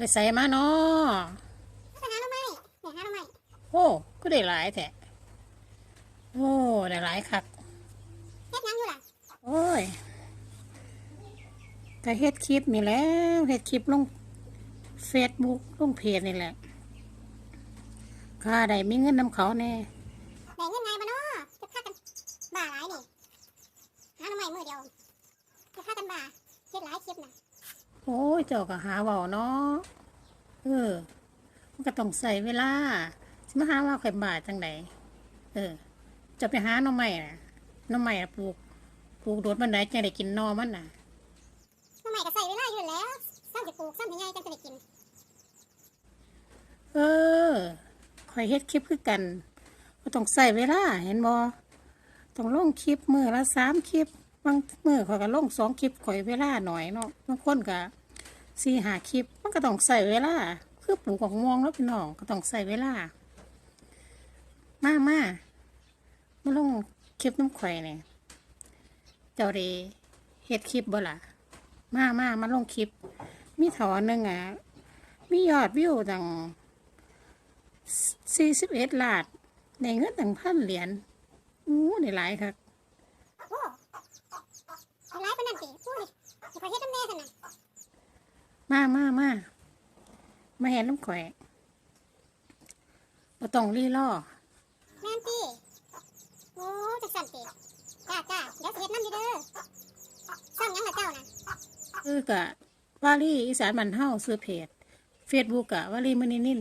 ไปใส่มาเนาะไปหาหน่อไม้เนี่ยหาหน่อไม้โอ้ก็ได้หลายแท้โอ้ได้หลายคักเฮ็ดหยังอยู่ล่ะโอ้ยก็เฮ็ดคลิปนี่แหล้วเฮ็ดคลิปลงเฟซบุ๊กลงเพจนี่แหละข้าได้มีเงินนำเขาแน่ได้เงินไงบ่เนาะจะพากันบ้าหลายนี่หาหน่อไม้มื้อเดียวจะพากันบ้าเฮ็ดหลายคลิปน่ะ โอ้ยเจ้าก็หาเว่าเนาะเออ มันก็ต้องใส่เวลาสิมาหาว่าข่อยบาจังไดเออ จะไปหาหน่อไม้น่ะหน่อไม้น่ะปลูกปลูกโดดมันไดจังได้กินหนอมันน่ะหน่อไม้ก็ใส่เวลาอยู่แล้วซ้ำสิปลูกซ้ำสิใหญ่จังจะได้กิน เออข่อยเฮ็ดคลิปคือกันก็ต้องใส่เวลาเห็นบ่ต้องลงคลิปมือละสามคลิป บางมือข่อยก็ลงสองคลิปข่อยเวลาหน่อยเนาะบางคนก็สี่หาคลิปมันก็ต้องใส่เวลาคือปลูกของม่วงแล้วพี่น้องก็ต้องใส่เวลา มามามาลงคลิปน้ำข่อยเนี่ยเจ้าเดเฮ็ดคลิปบ่ล่ะมามามาลงคลิป มีถอนหนึ่งอะมียอดวิวตั้งสี่สิบเอ็ดล้านในเงินตั้งพันเหรียญอู้ได้หลายครับ หลายปานนั้นติอุ้ยสิขอยเฮ็ดนำแน่ซั่นน่ะมามามามาเห็นน้ำข่อยบ่ต้องรีล่อแม่นติโอ้จังซั่นติจ้าจ้าเดี๋ยวสิเฮ็ดนำอยู่เด้อซ่อมหยังล่ะเจ้าน่ะคือกะวาลีอีสานบันเฮาซื้อเพจเฟซบุ๊กกะวาลีมือนินิน